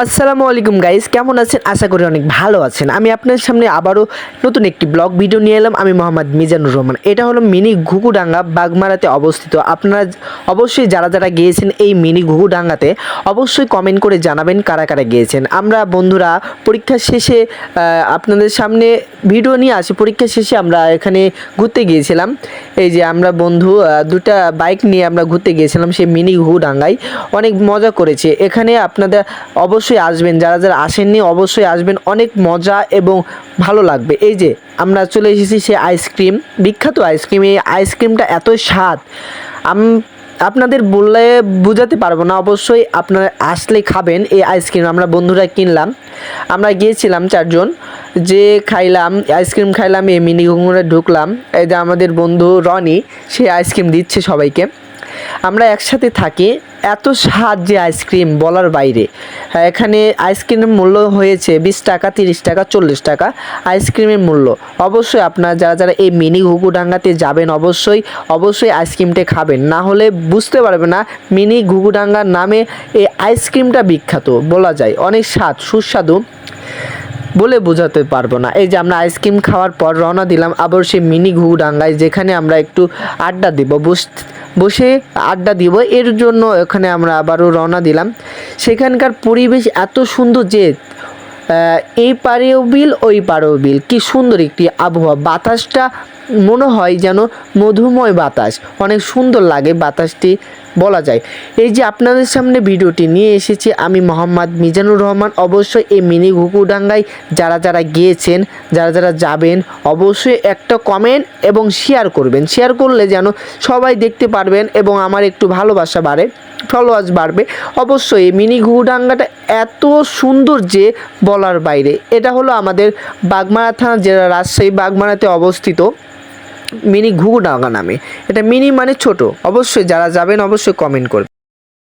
আসসালামু আলাইকুম গাইস কেমন আছেন? আশা করি অনেক ভালো আছেন। আমি আপনার সামনে আবারও নতুন একটি ব্লগ ভিডিও নিয়ে এলাম। আমি মোহাম্মদ মিজানুর রহমান। এটা হলো মিনি ঘুঘুডাঙ্গা, বাগমারাতে অবস্থিত। আপনারা অবশ্যই যারা যারা গিয়েছেন এই মিনি ঘুঘুডাঙ্গাতে, অবশ্যই কমেন্ট করে জানাবেন কারা কারা গিয়েছেন। আমরা বন্ধুরা, পরীক্ষা শেষে আপনাদের সামনে ভিডিও নিয়ে আসি। পরীক্ষা শেষে আমরা এখানে ঘুরতে গিয়েছিলাম। এই যে আমরা বন্ধু দুটা বাইক নিয়ে আমরা ঘুরতে গিয়েছিলাম সেই মিনি ঘুঘুডাঙ্গায়। অনেক মজা করেছে। এখানে আপনাদের অবশ্যই আসবেন, যারা যারা আসেননি অবশ্যই আসবেন। অনেক মজা এবং ভালো লাগবে। এই যে, আমরা চলে এসেছি সে আইসক্রিম বিখ্যাত আইসক্রিম এই আইসক্রিমটা এত স্বাদ। আপনাদের বললে বোঝাতে পারব না। অবশ্যই আপনারা আসলে খাবেন এই আইসক্রিম আমরা বন্ধুরা কিনলাম। আমরা গিয়েছিলাম চারজন। যে খাইলাম আইসক্রিম খাইলাম, এই মিনি ঘুঙুরে ঢুকলাম। এই যে আমাদের বন্ধু রনি, সে আইসক্রিম দিচ্ছে সবাইকে। আমরা একসাথে থাকি এত স্বাদ যে আইসক্রিম বলার বাইরে। হ্যাঁ, এখানে আইসক্রিমের মূল্য হয়েছে বিশ টাকা তিরিশ টাকা চল্লিশ টাকা আইসক্রিমের মূল্য। অবশ্যই আপনারা যারা যারা এই মিনি ঘুঘুডাঙ্গাতে যাবেন অবশ্যই অবশ্যই আইসক্রিমটা খাবেন। না হলে বুঝতে পারবে না মিনি ঘুঘুডাঙ্গার নামে এই আইসক্রিমটা বিখ্যাত বলা যায়। অনেক স্বাদ সুস্বাদু বলে বোঝাতে পারব না। এই যে আমরা আইসক্রিম খাওয়ার পর রওনা দিলাম আবার সেই মিনি ঘুঘুডাঙ্গায় যেখানে আমরা একটু আড্ডা দিব। বস বসে আড্ডা দিব। এর জন্য এখানে আমরা আবারও রওনা দিলাম। সেখানকার পরিবেশ এত সুন্দর যে এই পারেও বিল, ওই পারেও বিল। কি সুন্দর একটি আবহাওয়া। বাতাসটা মনে হয় যেন মধুময় বাতাস। অনেক সুন্দর লাগে বাতাসটি। বলা যায়। এই যে আপনাদের সামনে ভিডিওটি নিয়ে এসেছি, আমি মোহাম্মদ মিজানুর রহমান। অবশ্যই এই মিনি ঘুঘুডাঙ্গায় যারা যারা গিয়েছেন, যারা যারা যাবেন, অবশ্যই একটা কমেন্ট এবং শেয়ার করবেন। শেয়ার করলে যেন সবাই দেখতে পারবেন এবং আমার একটু ভালোবাসা বাড়ে ফলোয়ার্স বাড়বে। অবশ্যই মিনি ঘুঘুডাঙ্গাটা এত সুন্দর যে বলার বাইরে। এটা হলো আমাদের বাগমারা থানা জেলা রাজশাহী বাগমারাতে অবস্থিত। মিনি ঘুঘু ডাঙ্গা নামে। এটা মিনি মানে ছোট। অবশ্যই যারা যাবেন অবশ্যই কমেন্ট করবেন।